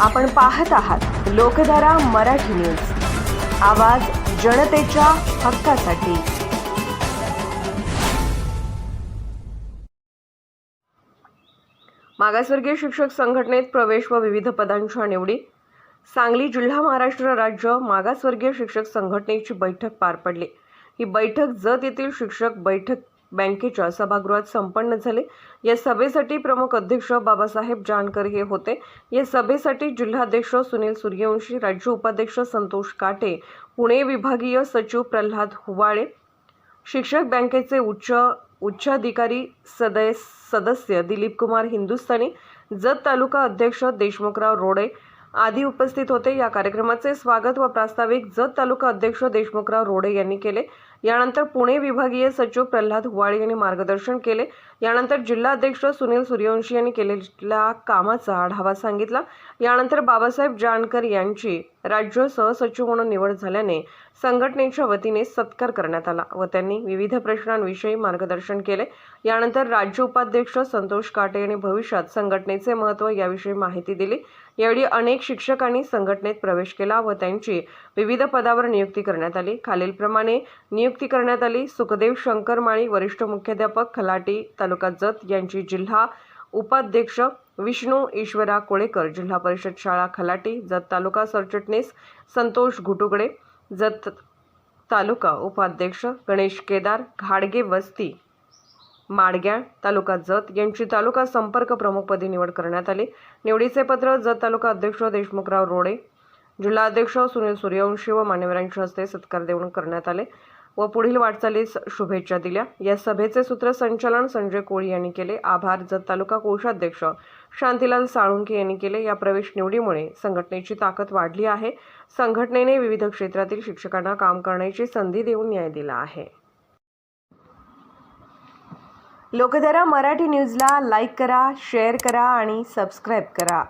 आपण पाहत आहात लोकधारा मराठी न्यूज. आवाज जनतेच्या हक्कासाठी. मागासवर्गीय शिक्षक संघटनेत प्रवेश व विविध पदांच्या निवडी. सांगली जिल्हा महाराष्ट्र राज्य मागासवर्गीय शिक्षक संघटनेची बैठक पार पडली. ही बैठक जत येथील शिक्षक बैठक बँकेच्या सभागृहात संपन्न झाले. या सभेसाठी प्रमुख अध्यक्ष बाबासाहेब जानकर हे होते. या सभेसाठी जिल्हाध्यक्ष सुनील सूर्यवंशी राज्य उपाध्यक्ष संतोष काटे पुणे विभागीय सचिव प्रल्हाद हुवाळे शिक्षक बँकेचे उच्च उच्चाधिकारी सदय सदस्य दिलीप कुमार हिंदुस्थानी जत तालुका अध्यक्ष देशमुखराव रोडे आदी उपस्थित होते. या कार्यक्रमाचे स्वागत व प्रास्ताविक जत तालुका अध्यक्ष देशमुखराव रोडे यांनी केले. यानंतर पुणे विभागीय सचिव प्रल्हाद हुवाळे यांनी मार्गदर्शन केले. यानंतर जिल्हाध्यक्ष सुनील सूर्यवंशी यांनी केलेल्या कामाचा आढावा सांगितला. यानंतर बाबासाहेब जानकर यांची राज्य सहसचिव म्हणून निवड झाल्याने संघटनेच्या वतीने सत्कार करण्यात आला व त्यांनी विविध प्रश्नांविषयी मार्गदर्शन केले. यानंतर राज्य उपाध्यक्ष संतोष काटे यांनी भविष्यात संघटनेचे महत्त्व याविषयी माहिती दिली. यावेळी अनेक शिक्षकांनी संघटनेत प्रवेश केला व त्यांची विविध पदावर नियुक्ती करण्यात आली. खालीलप्रमाणे नियुक्ती करण्यात आली. सुखदेव शंकर माळी वरिष्ठ मुख्याध्यापक खलाटी तालुका जत यांची जिल्हा उपाध्यक्ष विष्णू ईश्वरा कोळेकर जिल्हा परिषद शाळा खलाटी जत तालुका सरचिटणीस संतोष घुटुगडे जत तालुका उपाध्यक्ष गणेश केदार घाडगे वस्ती माडग्याळ तालुका जत यांची तालुका संपर्क प्रमुखपदी निवड करण्यात आली. निवडीचे पत्र जत तालुका अध्यक्ष देशमुखराव रोडे जिल्हाध्यक्ष सुनील सूर्यवंशी व मान्यवरांच्या हस्ते सत्कार देऊन करण्यात आले. व पुढील वाटचालीस शुभेच्छा दिल्या. या सभेचे सूत्रसंचालन संजय कोळी यांनी केले. आभार. जत तालुका कोषाध्यक्ष शांतीलाल साळुंके यांनी केले. या प्रवेश निवडीमुळे संघटनेची ताकद वाढली आहे. संघटनेने विविध क्षेत्रातील शिक्षकांना काम करण्याची संधी देऊन न्याय दिला आहे. लोकधारा मराठी न्यूजला लाईक करा शेअर करा आणि सबस्क्राईब करा.